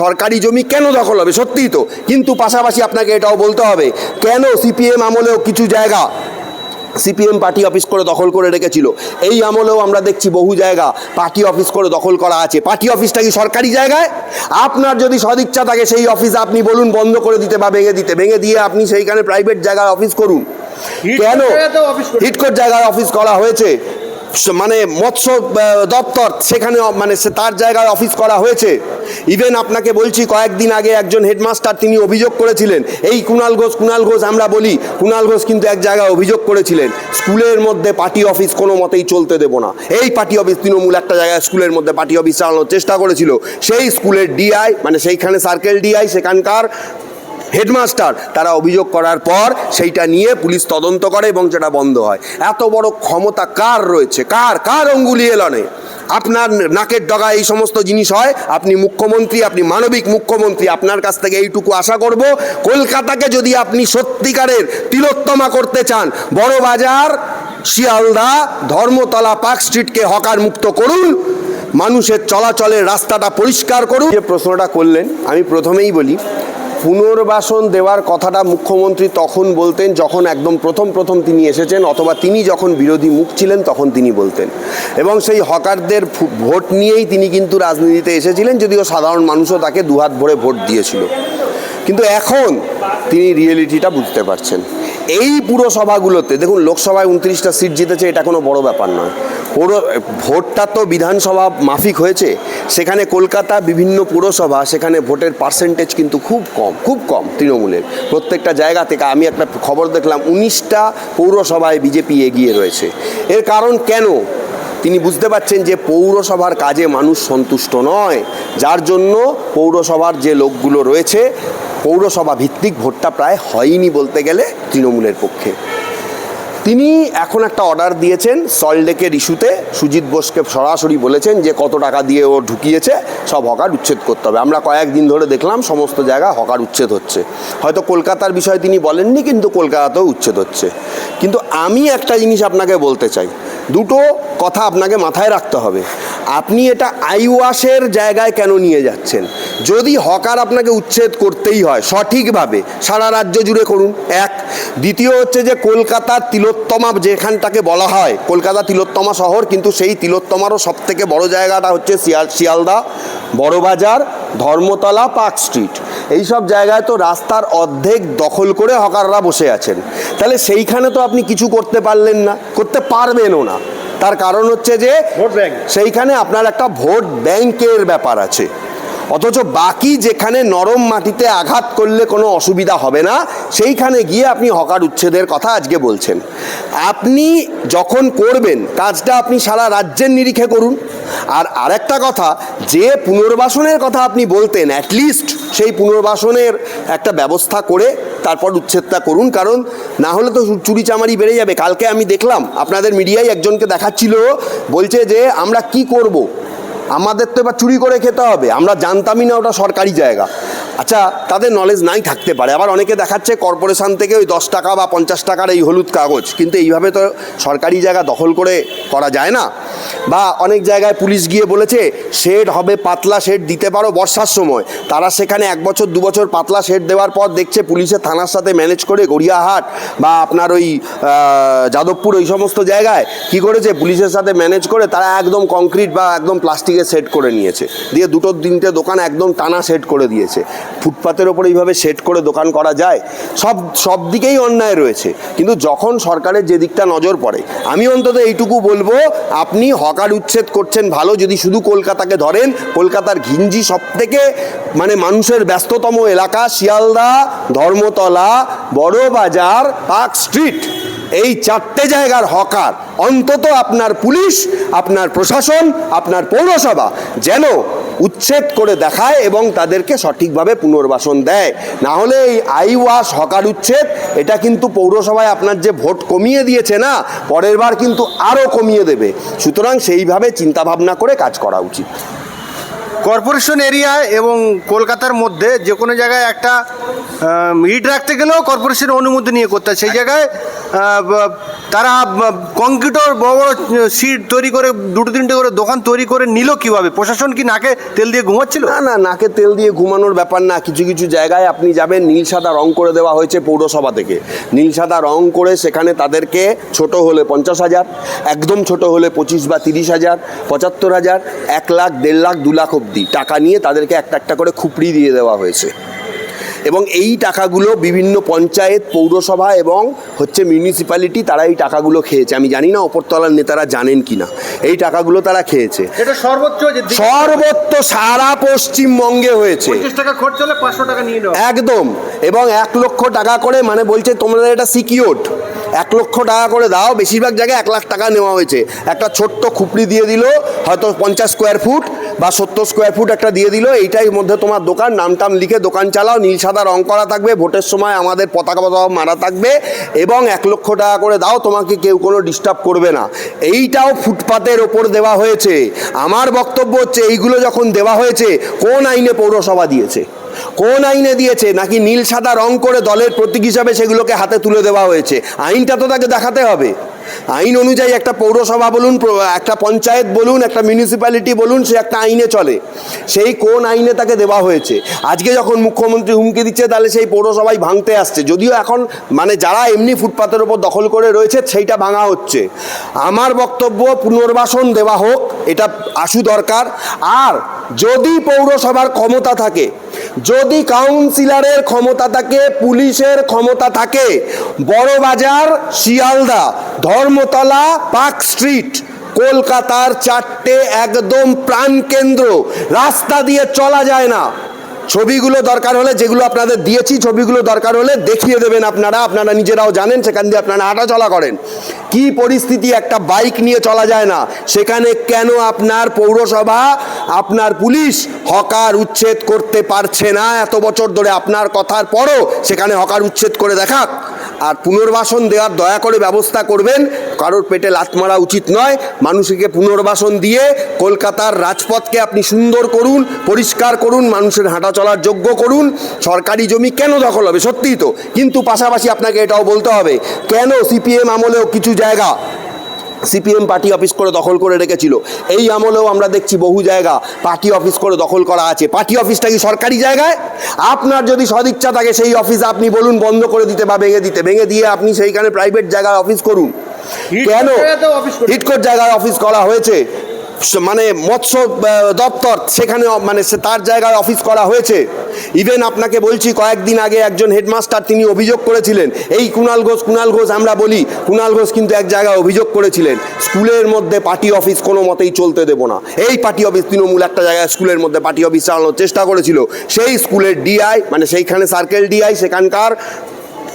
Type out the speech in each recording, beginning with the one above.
সরকারি জমি কেন দখল হবে? সত্যিই তো। কিন্তু পাশাপাশি আপনাকে এটাও বলতে হবে কেন সিপিএম আমলেও কিছু জায়গা সিপিএম পার্টি অফিস করে দখল করে রেখেছিল? এই আমলেও আমরা দেখছি বহু জায়গা পার্টি অফিস করে দখল করা আছে। পার্টি অফিসটা কি সরকারি জায়গায়? আপনার যদি সদিচ্ছা থাকে সেই অফিস আপনি বলুন বন্ধ করে দিতে বা ভেঙে দিতে। ভেঙে দিয়ে আপনি সেইখানে প্রাইভেট জায়গায় অফিস করুন। কেন। হিটকোট জায়গায় অফিস করা হয়েছে। মানে মৎস্য দপ্তর, সেখানে মানে সে তার জায়গায় অফিস করা হয়েছে। ইভেন আপনাকে বলছি, কয়েকদিন আগে একজন হেডমাস্টার তিনি অভিযোগ করেছিলেন। এই কুণাল ঘোষ কুণাল ঘোষ আমরা বলি কুণাল ঘোষ কিন্তু এক জায়গায় অভিযোগ করেছিলেন। স্কুলের মধ্যে পার্টি অফিস কোনো মতেই চলতে দেবো না। এই পার্টি অফিস তৃণমূল একটা জায়গায় স্কুলের মধ্যে পার্টি অফিস চালানোর চেষ্টা করেছিল। সেই স্কুলের ডিআই মানে সেইখানে সার্কেল ডিআই সেখানকার হেডমাস্টার, তারা অভিযোগ করার পর সেইটা নিয়ে পুলিশ তদন্ত করে এবং সেটা বন্ধ হয়। এত বড় ক্ষমতা কার রয়েছে? কার? কার অঙ্গুলি এলনে? আপনার নাকের ডগা এই সমস্ত জিনিস হয়, আপনি মুখ্যমন্ত্রী, আপনি মানবিক মুখ্যমন্ত্রী, আপনার কাছ থেকে এইটুকু আশা করব, কলকাতাকে যদি আপনি সত্যিকারের তিলোত্তমা করতে চান, বড় বাজার, শিয়ালদা, ধর্মতলা, পার্ক স্ট্রিটকে হকার মুক্ত করুন, মানুষের চলাচলের রাস্তাটা পরিষ্কার করুন। যে প্রশ্নটা করলেন, আমি প্রথমেই বলি পুনর্বাসন দেওয়ার কথাটা মুখ্যমন্ত্রী তখন বলতেন যখন একদম প্রথম প্রথম তিনি এসেছেন অথবা তিনি যখন বিরোধী মুখ ছিলেন তখন তিনি বলতেন। এবং সেই হকারদের ভোট নিয়েই তিনি কিন্তু রাজনীতিতে এসেছিলেন যদিও সাধারণ মানুষও তাকে দুহাত ভরে ভোট দিয়েছিল। কিন্তু এখন তিনি রিয়েলিটিটা বুঝতে পারছেন। এই পুরসভাগুলোতে, দেখুন, লোকসভায় উনত্রিশটা সিট জিতেছে, এটা কোনো বড় ব্যাপার নয়। পুরো ভোটটা তো বিধানসভা মাফিক হয়েছে, সেখানে কলকাতা বিভিন্ন পুরসভা, সেখানে ভোটের পার্সেন্টেজ কিন্তু খুব কম খুব কম তৃণমূলের। প্রত্যেকটা জায়গা থেকে আমি একটা খবর দেখলাম, উনিশটা পৌরসভায় বিজেপি এগিয়ে রয়েছে। এর কারণ কেন? তিনি বুঝতে পারছেন যে পৌরসভার কাজে মানুষ সন্তুষ্ট নয়, যার জন্য পৌরসভার যে লোকগুলো রয়েছে পৌরসভা ভিত্তিক ভোটটা প্রায় হয়নি বলতে গেলে তৃণমূলের পক্ষে। তিনি এখন একটা অর্ডার দিয়েছেন সল্টলেকের ইস্যুতে সুজিত বোসকে সরাসরি বলেছেন যে কত টাকা দিয়ে ও ঢুকিয়েছে, সব হকার উচ্ছেদ করতে হবে। আমরা কয়েকদিন ধরে দেখলাম সমস্ত জায়গায় হকার উচ্ছেদ হচ্ছে। হয়তো কলকাতার বিষয়ে তিনি বলেননি, কিন্তু কলকাতাতেও উচ্ছেদ হচ্ছে। কিন্তু আমি একটা জিনিস আপনাকে বলতে চাই। দুটো কথা আপনাকে মাথায় রাখতে হবে। আপনি এটা আইওয়াসের জায়গায় কেন নিয়ে যাচ্ছেন? যদি হকার আপনাকে উচ্ছেদ করতেই হয়, সঠিকভাবে সারা রাজ্য জুড়ে করুন। এক, দ্বিতীয় হচ্ছে যে কলকাতার তিলোত্তমা যেখানটাকে বলা হয়, কলকাতা তিলোত্তমা শহর, কিন্তু সেই তিলোত্তমারও সব থেকে বড় জায়গাটা হচ্ছে শিয়াল, শিয়ালদা, বড়বাজার, ধর্মতলা, পার্ক স্ট্রিট। এই সব জায়গায় তো রাস্তার অর্ধেক দখল করে হকাররা বসে আছেন। তাহলে সেইখানে তো আপনি কিছু করতে পারলেন না করতে পারবেনও না। তার কারণ হচ্ছে যে ভোট ব্যাংক। সেইখানে আপনার একটা ভোট ব্যাংকের ব্যাপার আছে। অথচ বাকি যেখানে নরম মাটিতে আঘাত করলে কোনো অসুবিধা হবে না সেইখানে গিয়ে আপনি হকার উচ্ছেদের কথা আজকে বলছেন। আপনি যখন করবেন কাজটা আপনি সারা রাজ্যের নিরিখে করুন। আর আরেকটা কথা যে পুনর্বাসনের কথা আপনি বলতেন অ্যাটলিস্ট সেই পুনর্বাসনের একটা ব্যবস্থা করে তারপর উচ্ছেদটা করুন। কারণ না হলে তো চুরি চামারি বেড়ে যাবে। কালকে আমি দেখলাম, আপনাদের মিডিয়ায় একজনকে দেখাচ্ছিল, বলছে যে আমরা কি করব। আমাদের তো এবার চুরি করে খেতে হবে। আমরা জানতামই না ওটা সরকারি জায়গা। আচ্ছা তাদের নলেজ নাই থাকতে পারে। আবার অনেকে দেখাচ্ছে কর্পোরেশন থেকে ওই দশ টাকা বা পঞ্চাশ টাকার এই হলুদ কাগজ। কিন্তু এইভাবে তো সরকারি জায়গা দখল করে করা যায় না। বা অনেক জায়গায় পুলিশ গিয়ে বলেছে শেড হবে, পাতলা শেড দিতে পারো বর্ষার সময়। তারা সেখানে এক বছর, দু বছর পাতলা শেড দেওয়ার পর দেখছে পুলিশের থানার সাথে ম্যানেজ করে গড়িয়াহাট বা আপনার ওই যাদবপুর ওই সমস্ত জায়গায় কি করেছে? পুলিশের সাথে ম্যানেজ করে তারা একদম কংক্রিট বা একদম প্লাস্টিকের সেট করে নিয়েছে। দিয়ে দুটো তিনটে দোকান একদম টানা সেট করে দিয়েছে। ফুটপাতের ওপর এইভাবে সেট করে দোকান করা যায়, সব সব দিকেই অন্যায় রয়েছে। কিন্তু যখন সরকারের যে দিকটা নজর পড়ে, আমি অন্তত এইটুকু বলব, আপনি হকার উচ্ছেদ করছেন ভালো, যদি শুধু কলকাতাকে ধরেন, কলকাতার ঘিঞ্জি সব থেকে মানে মানুষের ব্যস্ততম এলাকা, শিয়ালদা, ধর্মতলা, বড়বাজার, পার্ক স্ট্রিট। এই চারটে জায়গার হকার, অন্তত আপনার পুলিশ, আপনার প্রশাসন, আপনার পৌরসভা, যেন উচ্ছেদ করে দেখায় এবং তাদেরকে সঠিকভাবে পুনর্বাসন দেয়। না হলে এই আই ওয়াশ হকার উচ্ছেদ, এটা কিন্তু পৌরসভায় আপনার যে ভোট কমিয়ে দিয়েছে না, পরের বার কিন্তু আরও কমিয়ে দেবে। সুতরাং সেইভাবে চিন্তাভাবনা করে কাজ করা উচিত। কর্পোরেশন এরিয়া এবং কলকাতার মধ্যে যে কোনো জায়গায় একটা ইট রাখতে গেলেও কর্পোরেশনের অনুমতি নিয়ে করতে হয়। সেই জায়গায় তারা কংক্রিটর বড় বড় সিট তৈরি করে, দুটো তিনটে করে দোকান তৈরি করে নিল কীভাবে? প্রশাসন কি নাকে তেল দিয়ে ঘুমাচ্ছিল? না না, নাকে তেল দিয়ে ঘুমানোর ব্যাপার না। কিছু কিছু জায়গায় আপনি যাবেন, নীল সাদা রং করে দেওয়া হয়েছে পৌরসভা থেকে। নীল সাদা রং করে সেখানে তাদেরকে ছোট হলে পঞ্চাশ হাজার, একদম ছোট হলে পঁচিশ বা তিরিশ হাজার, পঁচাত্তর হাজার, এক লাখ, দেড় লাখ, দু লাখ অবধি টাকা নিয়ে তাদেরকে একটা একটা করে খুপড়ি দিয়ে দেওয়া হয়েছে। এবং এই টাকাগুলো বিভিন্ন পঞ্চায়েত পৌরসভা এবং হচ্ছে মিউনিসিপ্যালিটি তারা এই টাকাগুলো খেয়েছে। আমি জানি না ওপরতলার নেতারা জানেন কি না এই টাকাগুলো তারা খেয়েছে। এটা সর্বোচ্চ সারা পশ্চিমবঙ্গে হয়েছে। পঞ্চাশ টাকা খরচ হলে পাঁচশো টাকা নিয়ে একদম। এবং এক লক্ষ টাকা করে মানে বলছে তোমরা এটা সিকিউরড এক লক্ষ টাকা করে দাও বেশিরভাগ জায়গায় এক লাখ টাকা নেওয়া হয়েছে। একটা ছোট্ট খুপড়ি দিয়ে দিল হয়তো পঞ্চাশ স্কোয়ার ফুট বা সত্তর স্কোয়ার ফুট একটা দিয়ে দিল। এইটাই মধ্যে তোমার দোকান, নাম টাম লিখে দোকান চালাও। নীল, সাদা রং করা থাকবে। ভোটের সময় আমাদের পতাকা পতাকা মারা থাকবে এবং এক লক্ষ টাকা করে দাও। তোমাকে কেউ কোনো ডিস্টার্ব করবে না। এইটাও ফুটপাতের ওপর দেওয়া হয়েছে। আমার বক্তব্য হচ্ছে, এইগুলো যখন দেওয়া হয়েছে, কোন আইনে পৌরসভা দিয়েছে? কোন আইনে দিয়েছে? নাকি নীল, সাদা রং করে দলের প্রতীক হিসাবে সেগুলোকে হাতে তুলে দেওয়া হয়েছে? আইনটা তো তাকে দেখাতে হবে। আইন অনুযায়ী একটা পৌরসভা বলুন একটা পঞ্চায়েত বলুন, একটা মিউনিসিপ্যালিটি বলুন, সে একটা আইনে চলে। সেই কোন আইনে তাকে দেওয়া হয়েছে? আজকে যখন মুখ্যমন্ত্রী হুমকি দিচ্ছে, তাহলে সেই পৌরসভায় ভাঙতে আসছে। যদিও এখন মানে যারা এমনি ফুটপাতের ওপর দখল করে রয়েছে, সেইটা ভাঙা হচ্ছে। আমার বক্তব্য পুনর্বাসন দেওয়া হোক, এটা আশু দরকার। আর যদি পৌরসভার ক্ষমতা থাকে, যদি কাউন্সিলরের ক্ষমতা থাকে, পুলিশের ক্ষমতা থাকে বড়বাজার শিয়ালদা ধর্মতলা পার্ক স্ট্রিট, কলকাতার চারটে একদম প্রাণকেন্দ্র রাস্তা দিয়ে চলা যায় না। ছবিগুলো দরকার হলে যেগুলো আপনাদের দিয়েছি, ছবিগুলো দরকার হলে দেখিয়ে দেবেন আপনারা। আপনারা নিজেরাও জানেন, সেখান দিয়ে আপনারা হাঁটা চলা করেন। কি পরিস্থিতি একটা বাইক নিয়ে চলা যায় না, সেখানে কেন আপনার পৌরসভা, আপনার পুলিশ হকার উচ্ছেদ করতে পারছে না? এত বছর ধরে আপনার কথার পরও সেখানে হকার উচ্ছেদ করে দেখাক। আর পুনর্বাসন দেওয়ার দয়া করে ব্যবস্থা করবেন। কারোর পেটে লাত মারা উচিত নয়। মানুষকে পুনর্বাসন দিয়ে কলকাতার রাজপথকে আপনি সুন্দর করুন, পরিষ্কার করুন, মানুষের হাঁটা চলার যোগ্য করুন। সরকারি জমি কেন দখল হবে? সত্যিই তো। কিন্তু পাশাপাশি আপনাকে এটাও বলতে হবে, কেন সিপিএম আমলেও কিছু জায়গা সিপিএম পার্টি অফিস করে দখল করে রেখেছিল। এই আমলেও আমরা দেখছি বহু জায়গা পার্টি অফিস করে দখল করা আছে। পার্টি অফিসটা কি সরকারি জায়গায়? আপনার যদি সদিচ্ছা থাকে সেই অফিস আপনি বলুন বন্ধ করে দিতে বা ভেঙে দিতে। ভেঙে দিয়ে আপনি সেইখানে প্রাইভেট জায়গায় অফিস করুন। কেন? হিটকোট জায়গায় অফিস করা হয়েছে। মানে মৎস্য দপ্তর, সেখানে মানে তার জায়গায় অফিস করা হয়েছে। ইভেন আপনাকে বলছি, কয়েকদিন আগে একজন হেডমাস্টার তিনি অভিযোগ করেছিলেন। এই কুণাল ঘোষ কুণাল ঘোষ আমরা বলি, কুণাল ঘোষ কিন্তু এক জায়গায় অভিযোগ করেছিলেন। স্কুলের মধ্যে পার্টি অফিস কোনো মতেই চলতে দেবো না। এই পার্টি অফিস তৃণমূল একটা জায়গায় স্কুলের মধ্যে পার্টি অফিস চালানোর চেষ্টা করেছিল। সেই স্কুলের ডিআই মানে সেইখানে সার্কেল ডিআই সেখানকার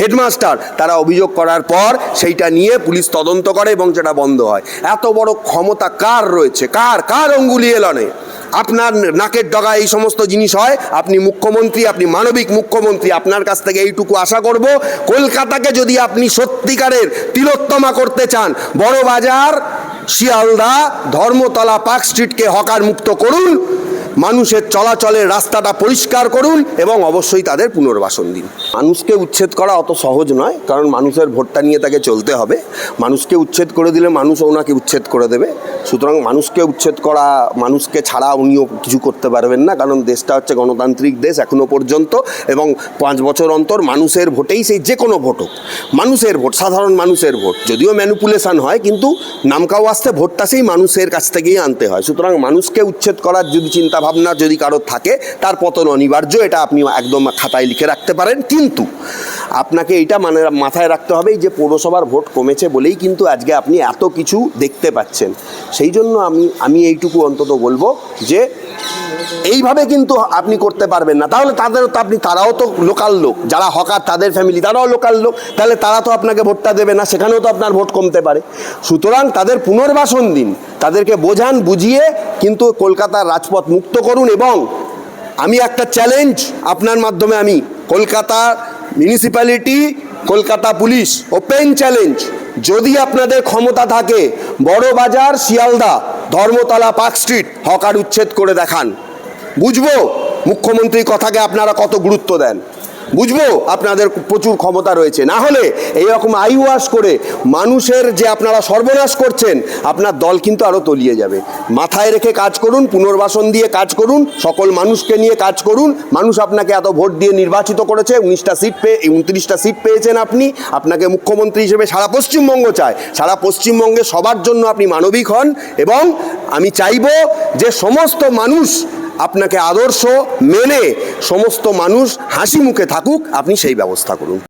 হেডমাস্টার, তারা অভিযোগ করার পর সেইটা নিয়ে পুলিশ তদন্ত করে এবং সেটা বন্ধ হয়। এত বড় ক্ষমতা কার রয়েছে? কার? কার অঙ্গুলি এলনে? আপনার নাকের ডগা এই সমস্ত জিনিস হয়? আপনি মুখ্যমন্ত্রী, আপনি মানবিক মুখ্যমন্ত্রী, আপনার কাছ থেকে এইটুকু আশা করব, কলকাতাকে যদি আপনি সত্যিকারের তিলোত্তমা করতে চান, বড় বাজার, শিয়ালদা, ধর্মতলা, পার্ক স্ট্রিটকে হকার মুক্ত করুন মানুষের চলাচলের রাস্তাটা পরিষ্কার করুন এবং অবশ্যই তাদের পুনর্বাসন দিন। মানুষকে উচ্ছেদ করা অত সহজ নয়, কারণ মানুষের ভোটটা নিয়ে তাকে চলতে হবে। মানুষকে উচ্ছেদ করে দিলে মানুষ ওনাকে উচ্ছেদ করে দেবে। সুতরাং মানুষকে উচ্ছেদ করা, মানুষকে ছাড়া উনিও কিছু করতে পারবেন না, কারণ দেশটা হচ্ছে গণতান্ত্রিক দেশ এখনও পর্যন্ত এবং পাঁচ বছর অন্তর মানুষের ভোটেই সেই যে কোনো ভোট হোক, মানুষের ভোট, সাধারণ মানুষের ভোট, যদিও ম্যানুপুলেশন হয়, কিন্তু নামকাও আসতে ভোটটা সেই মানুষের কাছ থেকেই আনতে হয়। সুতরাং মানুষকে উচ্ছেদ করার যদি চিন্তা ভাবনা যদি কারোর থাকে, তার পতন অনিবার্য, এটা আপনি একদম খাতায় লিখে রাখতে পারেন, কিন্তু আপনাকে এইটা মানে মাথায় রাখতে হবে যে পৌরসভার ভোট কমেছে বলেই কিন্তু আজকে আপনি এত কিছু দেখতে পাচ্ছেন। সেই জন্য আমি আমি এইটুকু অন্তত বলব যে এইভাবে কিন্তু আপনি করতে পারবেন না। তাহলে তাদেরও তো আপনি, তারাও তো লোকাল লোক। যারা হকার, তাদের ফ্যামিলি তারাও লোকাল লোক। তাহলে তারা তো আপনাকে ভোটটা দেবে না, সেখানেও তো আপনার ভোট কমতে পারে। সুতরাং তাদের পুনর্বাসন দিন। তাদেরকে বোঝান, বুঝিয়ে কিন্তু কলকাতার রাজপথ মুক্ত করুন এবং আমি একটা চ্যালেঞ্জ আপনার মাধ্যমে আমি Kolkata municipality, Kolkata police, open challenge. যদি আপনাদের ক্ষমতা থাকে, Burrabazar, Sealdah, Dharmatala, park street, hawker উচ্ছেদ করে দেখান। বুঝব মুখ্যমন্ত্রীর কথাকে আপনারা কত গুরুত্ব দেন। বুঝব আপনাদের প্রচুর ক্ষমতা রয়েছে। না হলে এইরকম আইওয়াশ করে মানুষের যে আপনারা সর্বনাশ করছেন, আপনার দল কিন্তু আরও তলিয়ে যাবে। মাথায় রেখে কাজ করুন, পুনর্বাসন দিয়ে কাজ করুন, সকল মানুষকে নিয়ে কাজ করুন। মানুষ আপনাকে এত ভোট দিয়ে নির্বাচিত করেছে, উনিশটা সিট পেয়ে উনত্রিশটা সিট পেয়েছেন আপনি। আপনাকে মুখ্যমন্ত্রী হিসেবে সারা পশ্চিমবঙ্গ চায়। সারা পশ্চিমবঙ্গে সবার জন্য আপনি মানবিক হন এবং আমি চাইব যে সমস্ত মানুষ আপনাকে আদর্শ মেনে সমস্ত মানুষ হাসি মুখে থাকুক আপনি সেই ব্যবস্থা করুন।